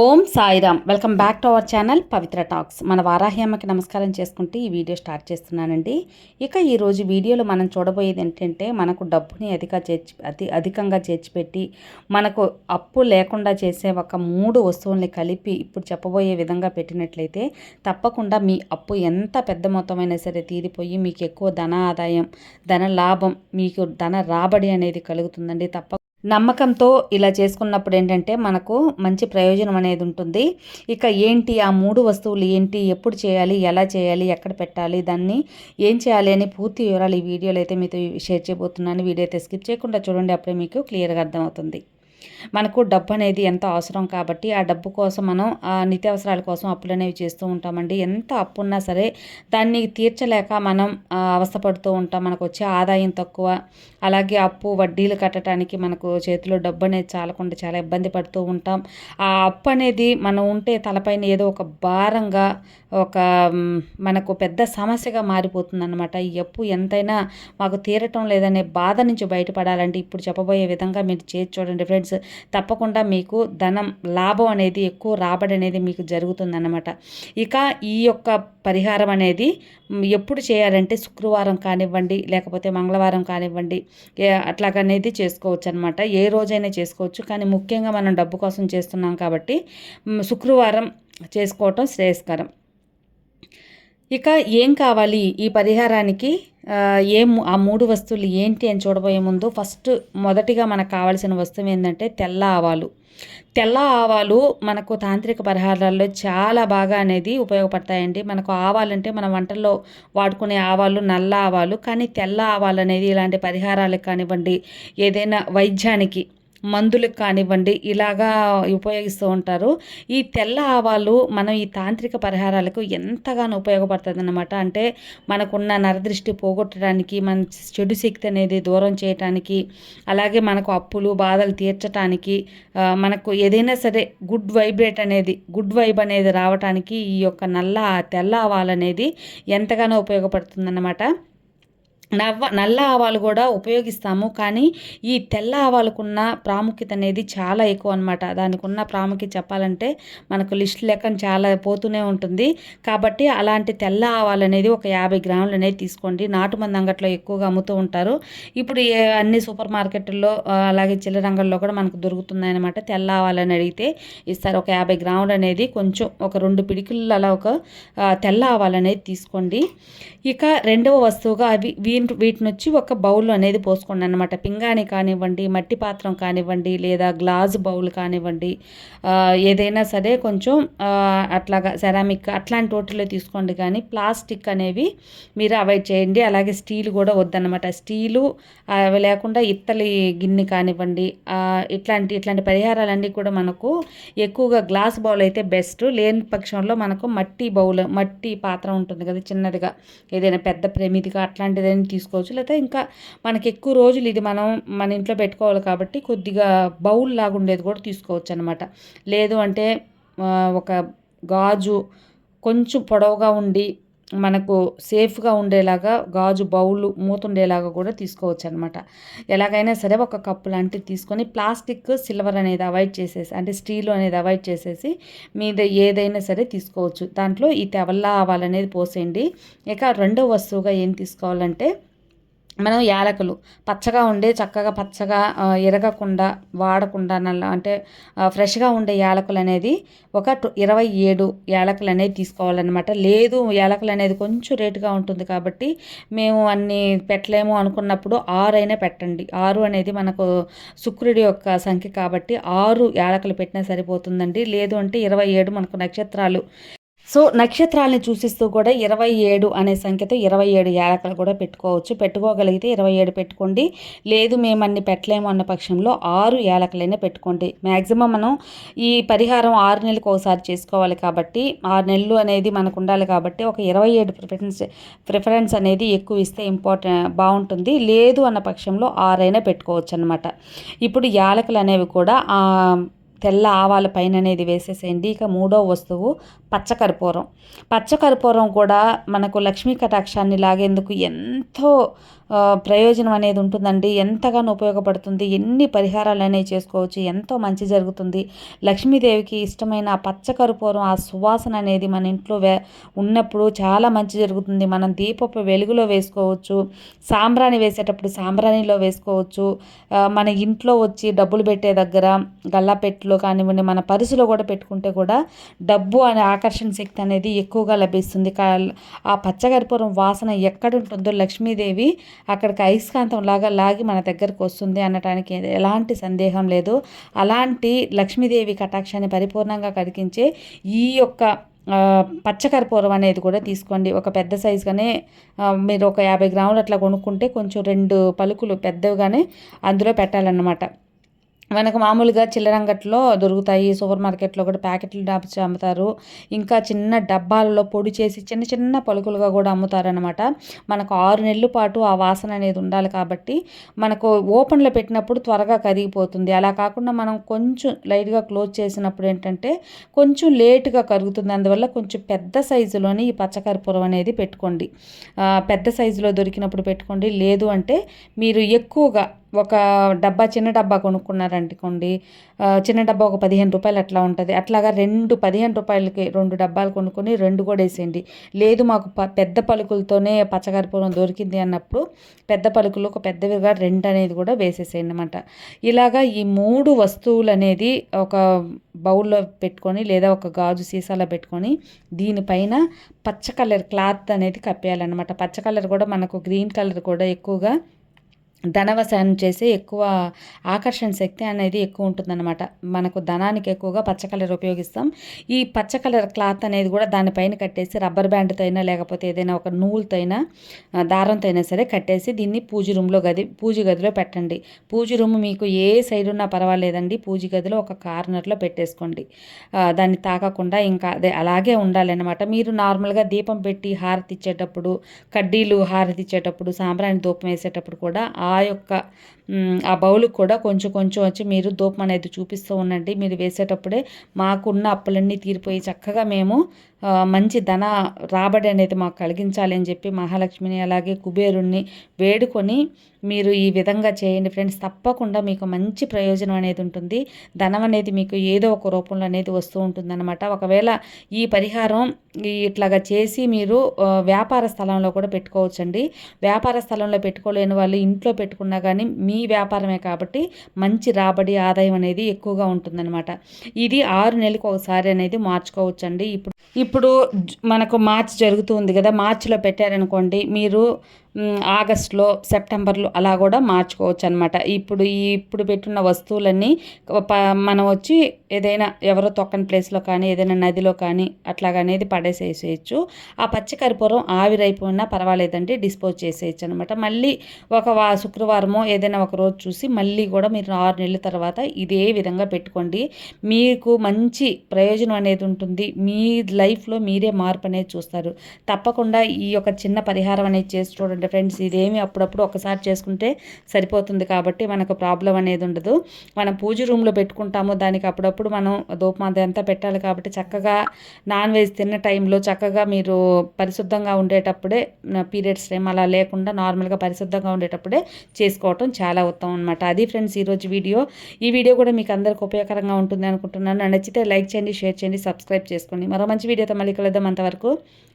Om Sairam. Welcome back to our channel Pavitra talks. మన వారాహి అమ్మకి నమస్కారం చేసుకుంటూ ఈ వీడియో స్టార్ట్ చేస్తున్నానండి. ఇక ఈరోజు వీడియోలో మనం చూడబోయేది ఏంటంటే మనకు డబ్బుని అధిక చేర్చి అతి అధికంగా చేర్చిపెట్టి మనకు అప్పు లేకుండా చేసే ఒక మూడు వస్తువుల్ని కలిపి ఇప్పుడు చెప్పబోయే విధంగా పెట్టినట్లయితే తప్పకుండా మీ అప్పు ఎంత పెద్ద మొత్తమైనా సరే తీరిపోయి మీకు ఎక్కువ ధన ఆదాయం ధన లాభం మీకు ధన రాబడి అనేది కలుగుతుందండి. తప్ప నమ్మకంతో ఇలా చేసుకున్నప్పుడు ఏంటంటే మనకు మంచి ప్రయోజనం అనేది ఉంటుంది. ఇక ఏంటి ఆ మూడు వస్తువులు ఏంటి ఎప్పుడు చేయాలి ఎలా చేయాలి ఎక్కడ పెట్టాలి దాన్ని ఏం చేయాలి అని పూర్తి వివరాలు ఈ వీడియోలో అయితే మీతో షేర్ చేయబోతున్నాను. వీడియో అయితే స్కిప్ చేయకుండా చూడండి అప్పుడే మీకు క్లియర్గా అర్థమవుతుంది. మనకు డబ్బు అనేది ఎంత అవసరం కాబట్టి ఆ డబ్బు కోసం మనం ఆ నిత్యావసరాల కోసం అప్పులు అనేవి చేస్తూ ఉంటామండి. ఎంత అప్పు ఉన్నా సరే దాన్ని తీర్చలేక మనం అవస్థపడుతూ ఉంటాం. మనకు వచ్చే ఆదాయం తక్కువ. అలాగే అప్పు వడ్డీలు కట్టడానికి మనకు చేతిలో డబ్బు అనేది చాలకుండా చాలా ఇబ్బంది పడుతూ ఉంటాం. ఆ అప్పు అనేది మనం ఉంటే తలపైన ఏదో ఒక భారంగా ఒక మనకు పెద్ద సమస్యగా మారిపోతుందన్నమాట. ఈ అప్పు ఎంతైనా మాకు తీరటం లేదనే బాధ నుంచి బయటపడాలంటే ఇప్పుడు చెప్పబోయే విధంగా మీరు చేసి చూడండి ఫ్రెండ్స్. తప్పకుండా మీకు ధనం లాభం అనేది ఎక్కువ రాబడి అనేది మీకు జరుగుతుందన్నమాట. ఇక ఈ యొక్క పరిహారం అనేది ఎప్పుడు చేయాలంటే శుక్రవారం కానివ్వండి లేకపోతే మంగళవారం కానివ్వండి అట్లాగనేది చేసుకోవచ్చు అనమాట ఏ రోజైనా చేసుకోవచ్చు. కానీ ముఖ్యంగా మనం డబ్బు కోసం చేస్తున్నాం కాబట్టి శుక్రవారం చేసుకోవటం శ్రేయస్కరం. ఇక ఏం కావాలి? ఈ పరిహారానికి ఏం ఆ మూడు వస్తువులు ఏంటి అని చూడబోయే ముందు ఫస్ట్ మొదటిగా మనకు కావాల్సిన వస్తువు ఏంటంటే తెల్ల ఆవాలు. తెల్ల ఆవాలు మనకు తాంత్రిక పరిహారాల్లో చాలా బాగా అనేది ఉపయోగపడతాయండి. మనకు ఆవాలంటే మన వంటల్లో వాడుకునే ఆవాలు నల్ల ఆవాలు కానీ తెల్ల ఆవాలు అనేది ఇలాంటి పరిహారాలకు కానివ్వండి ఏదైనా వైద్యానికి మందులకు కానివ్వండి ఇలాగా ఉపయోగిస్తూ ఉంటారు. ఈ తెల్ల ఆవాలు మనం ఈ తాంత్రిక పరిహారాలకు ఎంతగానో ఉపయోగపడుతుంది అనమాట అంటే మనకున్న నరదృష్టి పోగొట్టడానికి మన చెడు శక్తి అనేది దూరం చేయటానికి అలాగే మనకు అప్పులు బాధలు తీర్చడానికి మనకు ఏదైనా సరే గుడ్ వైబ్రేట్ అనేది గుడ్ వైబ్ అనేది రావటానికి ఈ యొక్క నల్ల తెల్ల ఆవాలు అనేది ఎంతగానో ఉపయోగపడుతుందన్నమాట. నవ్వ నల్ల ఆవాలు కూడా ఉపయోగిస్తాము. కానీ ఈ తెల్ల ఆవాలకున్న ప్రాముఖ్యత అనేది చాలా ఎక్కువ అనమాట దానికి ఉన్న ప్రాముఖ్యత చెప్పాలంటే మనకు లిస్ట్ లెక్క చాలా పోతూనే ఉంటుంది. కాబట్టి అలాంటి తెల్ల ఆవాలు అనేది ఒక యాభై గ్రాములు అనేది తీసుకోండి. నాటు మంది అంగట్లో ఎక్కువగా అమ్ముతూ ఉంటారు. ఇప్పుడు అన్ని సూపర్ మార్కెట్లో అలాగే చిల్లరంగంలో కూడా మనకు దొరుకుతుందన్నమాట తెల్ల ఆవాలని అడిగితే ఇస్తారు. ఒక యాభై గ్రాములు అనేది కొంచెం ఒక రెండు పిడికిళ్ళు అలా ఒక తెల్ల ఆవాలు అనేది తీసుకోండి. ఇక రెండవ వస్తువుగా అవి దీని వీటిని వచ్చి ఒక బౌల్ అనేది పోసుకోండి అనమాట పింగాణి కానివ్వండి మట్టి పాత్రం కానివ్వండి లేదా గ్లాస్ బౌల్ కానివ్వండి ఏదైనా సరే కొంచెం అట్లాగా సెరామిక్ అట్లాంటి వాటిలో తీసుకోండి. కానీ ప్లాస్టిక్ అనేవి మీరు అవాయిడ్ చేయండి. అలాగే స్టీల్ కూడా వద్దనమాట స్టీలు అవి లేకుండా ఇత్తలి గిన్నె కానివ్వండి ఇట్లాంటి ఇట్లాంటి పరిహారాలన్నీ కూడా మనకు ఎక్కువగా గ్లాస్ బౌల్ అయితే బెస్ట్. లేని పక్షంలో మనకు మట్టి బౌల్ మట్టి పాత్ర ఉంటుంది కదా చిన్నదిగా. ఏదైనా పెద్ద ప్రమిదిగా అట్లాంటిదని తీసుకోవచ్చు. లేకపోతే ఇంకా మనకి ఎక్కువ రోజులు ఇది మనం మన ఇంట్లో పెట్టుకోవాలి కాబట్టి కొద్దిగా బౌల్ లాగా ఉండేది కూడా తీసుకోవచ్చు అనమాట లేదు అంటే ఒక గాజు కొంచెం పొడవుగా ఉండి మనకు సేఫ్గా ఉండేలాగా గాజు బౌలు మూతుండేలాగా కూడా తీసుకోవచ్చు అనమాట ఎలాగైనా సరే ఒక కప్పు లాంటివి తీసుకొని ప్లాస్టిక్ సిల్వర్ అనేది అవాయిడ్ చేసేసి అంటే స్టీల్ అనేది అవాయిడ్ చేసేసి మీద ఏదైనా సరే తీసుకోవచ్చు. దాంట్లో ఈ తెవల్లా ఆవాలనేది పోసేయండి. ఇక రెండో వస్తువుగా ఏం తీసుకోవాలంటే మనం యాలకులు పచ్చగా ఉండే చక్కగా పచ్చగా ఎరగకుండా వాడకుండా నల్ల అంటే ఫ్రెష్గా ఉండే యాలకులు అనేది ఒక ఇరవై ఏడు యాలకులు అనేది తీసుకోవాలన్నమాట. లేదు యాలకులు అనేది కొంచెం రేటుగా ఉంటుంది కాబట్టి మేము అన్ని పెట్టలేము అనుకున్నప్పుడు ఆరు అయినా పెట్టండి. ఆరు అనేది మనకు శుక్రుడి యొక్క సంఖ్య కాబట్టి ఆరు యాలకులు పెట్టినా సరిపోతుందండి. లేదు అంటే ఇరవై ఏడు మనకు నక్షత్రాలు సో నక్షత్రాలని చూసిస్తూ కూడా ఇరవై ఏడు అనే సంఖ్యతో ఇరవై ఏడు ఏలకలు కూడా పెట్టుకోవచ్చు. పెట్టుకోగలిగితే ఇరవై ఏడు పెట్టుకోండి. లేదు మేము అన్ని పెట్టలేము అన్న పక్షంలో ఆరు ఏలకలైనా పెట్టుకోండి. మ్యాక్సిమం మనం ఈ పరిహారం ఆరు నెలలకు ఒకసారి చేసుకోవాలి కాబట్టి ఆరు నెలలు అనేది మనకు ఉండాలి కాబట్టి ఒక ఇరవై ఏడు ప్రిఫరెన్స్ ప్రిఫరెన్స్ అనేది ఎక్కువ ఇస్తే ఇంపార్టెంట్ బాగుంటుంది. లేదు అన్న పక్షంలో ఆరైనా పెట్టుకోవచ్చు అనమాట ఇప్పుడు యాలకులు అనేవి కూడా తెల్ల ఆవాల పైన అనేది వేసేసేయండి. ఇక మూడో వస్తువు పచ్చకర్పూరం. పచ్చకర్పూరం కూడా మనకు లక్ష్మీ కటాక్షాన్ని లాగేందుకు ఎంతో ప్రయోజనం అనేది ఉంటుందండి. ఎంతగానో ఉపయోగపడుతుంది. ఎన్ని పరిహారాలు అనేవి చేసుకోవచ్చు. ఎంతో మంచి జరుగుతుంది. లక్ష్మీదేవికి ఇష్టమైన పచ్చకరుపూరం ఆ సువాసన అనేది మన ఇంట్లో వే ఉన్నప్పుడు చాలా మంచి జరుగుతుంది. మనం దీపపు వెలుగులో వేసుకోవచ్చు. సాంబ్రాణి వేసేటప్పుడు సాంబ్రాణిలో వేసుకోవచ్చు. మన ఇంట్లో వచ్చి డబ్బులు పెట్టే దగ్గర గల్లాపెట్టులో కానివ్వండి మన పరుసులో కూడా పెట్టుకుంటే కూడా డబ్బు అనే ఆకర్షణ శక్తి అనేది ఎక్కువగా లభిస్తుంది. ఆ పచ్చకర్పూరం వాసన ఎక్కడ ఉంటుందో లక్ష్మీదేవి అక్కడికి అయస్కాంతం లాగా లాగి మన దగ్గరకు వస్తుంది అనటానికి ఎలాంటి సందేహం లేదు. అలాంటి లక్ష్మీదేవి కటాక్షాన్ని పరిపూర్ణంగా కలిగించే ఈ యొక్క పచ్చకర్పూరం అనేది కూడా తీసుకోండి. ఒక పెద్ద సైజుగానే మీరు ఒక యాభై గ్రాములు అట్లా కొనుక్కుంటే కొంచెం రెండు పలుకులు పెద్దవిగానే అందులో పెట్టాలన్నమాట. మనకు మామూలుగా చిల్లరంగట్లో దొరుకుతాయి. సూపర్ మార్కెట్లో కూడా ప్యాకెట్లు డాబ్స్ అమ్ముతారు. ఇంకా చిన్న డబ్బాలలో పొడి చేసి చిన్న చిన్న పలుకులుగా కూడా అమ్ముతారనమాట మనకు ఆరు నెలల పాటు ఆ వాసన అనేది ఉండాలి కాబట్టి మనకు ఓపెన్లో పెట్టినప్పుడు త్వరగా కరిగిపోతుంది. అలా కాకుండా మనం కొంచెం లైట్గా క్లోజ్ చేసినప్పుడు ఏంటంటే కొంచెం లేటుగా కరుగుతుంది. అందువల్ల కొంచెం పెద్ద సైజులోని ఈ పచ్చకర్పూరం అనేది పెట్టుకోండి. పెద్ద సైజులో దొరికినప్పుడు పెట్టుకోండి. లేదు అంటే మీరు ఎక్కువగా ఒక డబ్బా చిన్న డబ్బా కొనుక్కున్నారనుకోండి చిన్న డబ్బా ఒక పదిహేను రూపాయలు అట్లా ఉంటుంది. అట్లాగా రెండు పదిహేను రూపాయలకి రెండు డబ్బాలు కొనుక్కొని రెండు కూడా వేసేయండి. లేదు మాకు ప పెద్ద పలుకులతోనే పచ్చకర్పూరం దొరికింది అన్నప్పుడు పెద్ద పలుకులు ఒక పెద్దవిగా రెండు అనేది కూడా వేసేసేయండి అనమాట ఇలాగా ఈ మూడు వస్తువులు అనేది ఒక బౌల్లో పెట్టుకొని లేదా ఒక గాజు సీసాలో పెట్టుకొని దీనిపైన పచ్చ కలర్ క్లాత్ అనేది కప్పేయాలన్నమాట. పచ్చ కలర్ కూడా మనకు గ్రీన్ కలర్ కూడా ఎక్కువగా ధనవశాన్ని చేసే ఎక్కువ ఆకర్షణ శక్తి అనేది ఎక్కువ ఉంటుందన్నమాట. మనకు ధనానికి ఎక్కువగా పచ్చ కలర్ ఉపయోగిస్తాం. ఈ పచ్చ కలర్ క్లాత్ అనేది కూడా దానిపైన కట్టేసి రబ్బర్ బ్యాండ్తో అయినా లేకపోతే ఏదైనా ఒక నూలుతో అయినా దారంతో అయినా సరే కట్టేసి దీన్ని పూజ రూమ్లో గది పూజ గదిలో పెట్టండి. పూజ రూమ్ మీకు ఏ సైడ్ ఉన్నా పర్వాలేదండి. పూజ గదిలో ఒక కార్నర్లో పెట్టేసుకోండి. దాన్ని తాకకుండా ఇంకా అదే అలాగే ఉండాలన్నమాట. మీరు నార్మల్గా దీపం పెట్టి హారతి ఇచ్చేటప్పుడు కడ్డీలు హారతి ఇచ్చేటప్పుడు సాంబ్రాణి దూపం వేసేటప్పుడు కూడా ఆ ఆ యొక్క ఆ బౌల్కి కూడా కొంచెం కొంచెం వచ్చి మీరు ధూపం అనేది చూపిస్తూ ఉండండి. మీరు వేసేటప్పుడే మాకున్న అప్పులన్నీ తీరిపోయి చక్కగా మేము మంచి ధన రాబడి అనేది మాకు కలిగించాలి అని చెప్పి మహాలక్ష్మిని అలాగే కుబేరుణ్ణి వేడుకొని మీరు ఈ విధంగా చేయండి. ఫ్రెండ్స్ తప్పకుండా మీకు మంచి ప్రయోజనం అనేది ఉంటుంది. ధనం అనేది మీకు ఏదో ఒక రూపంలో అనేది వస్తూ ఉంటుందన్నమాట. ఒకవేళ ఈ పరిహారం ఇట్లాగా చేసి మీరు వ్యాపార స్థలంలో కూడా పెట్టుకోవచ్చండి. వ్యాపార స్థలంలో పెట్టుకోలేని వాళ్ళు ఇంట్లో పెట్టుకున్నా కానీ మీ వ్యాపారమే కాబట్టి మంచి రాబడి ఆదాయం అనేది ఎక్కువగా ఉంటుందన్నమాట. ఇది ఆరు నెలలకు ఒకసారి అనేది మార్చుకోవచ్చండి. ఇప్పుడు ఇప్పుడు మనకు మార్చ్ జరుగుతుంది కదా మార్చిలో పెట్టారనుకోండి మీరు ఆగస్ట్లో సెప్టెంబర్లో అలా కూడా మార్చుకోవచ్చు అనమాట ఇప్పుడు ఈ ఇప్పుడు పెట్టున్న వస్తువులన్నీ ప- మనం వచ్చి ఏదైనా ఎవరో తొక్కని ప్లేస్లో కానీ ఏదైనా నదిలో కానీ అట్లాగనేది పడేసేసేయచ్చు. ఆ పచ్చికరిపూరం ఆవిరైపోయినా పర్వాలేదండి డిస్పోజ్ చేసేయచ్చు అనమాట మళ్ళీ ఒక వా శుక్రవారమో ఏదైనా ఒక రోజు చూసి మళ్ళీ కూడా మీరు ఆరు నెలల తర్వాత ఇదే విధంగా పెట్టుకోండి. మీకు మంచి ప్రయోజనం అనేది ఉంటుంది. మీ లైఫ్లో మీరే మార్పు అనేది చూస్తారు. తప్పకుండా ఈ యొక్క చిన్న పరిహారం అనేది చేసి చూడండి. ఫ్రెండ్స్ ఇదేమి అప్పుడప్పుడు ఒకసారి చేసుకుంటే సరిపోతుంది కాబట్టి మనకు ప్రాబ్లం అనేది ఉండదు. మనం పూజ రూమ్లో పెట్టుకుంటాము. దానికి అప్పుడప్పుడు మనం ధూపం అంతా పెట్టాలి కాబట్టి చక్కగా నాన్ వెజ్ తిన్న టైంలో చక్కగా మీరు పరిశుద్ధంగా ఉండేటప్పుడే పీరియడ్స్ టైం అలా లేకుండా నార్మల్గా పరిశుద్ధంగా ఉండేటప్పుడే చేసుకోవటం చాలా ఉత్తమం అనమాట అది ఫ్రెండ్స్ ఈరోజు వీడియో. ఈ వీడియో కూడా మీకు అందరికి ఉపయోగకరంగా ఉంటుంది అనుకుంటున్నాను. నచ్చితే లైక్ చేయండి షేర్ చేయండి సబ్స్క్రైబ్ చేసుకోండి. మరో మంచి వీడియోతో మళ్ళీ కలుద్దాం అంతవరకు.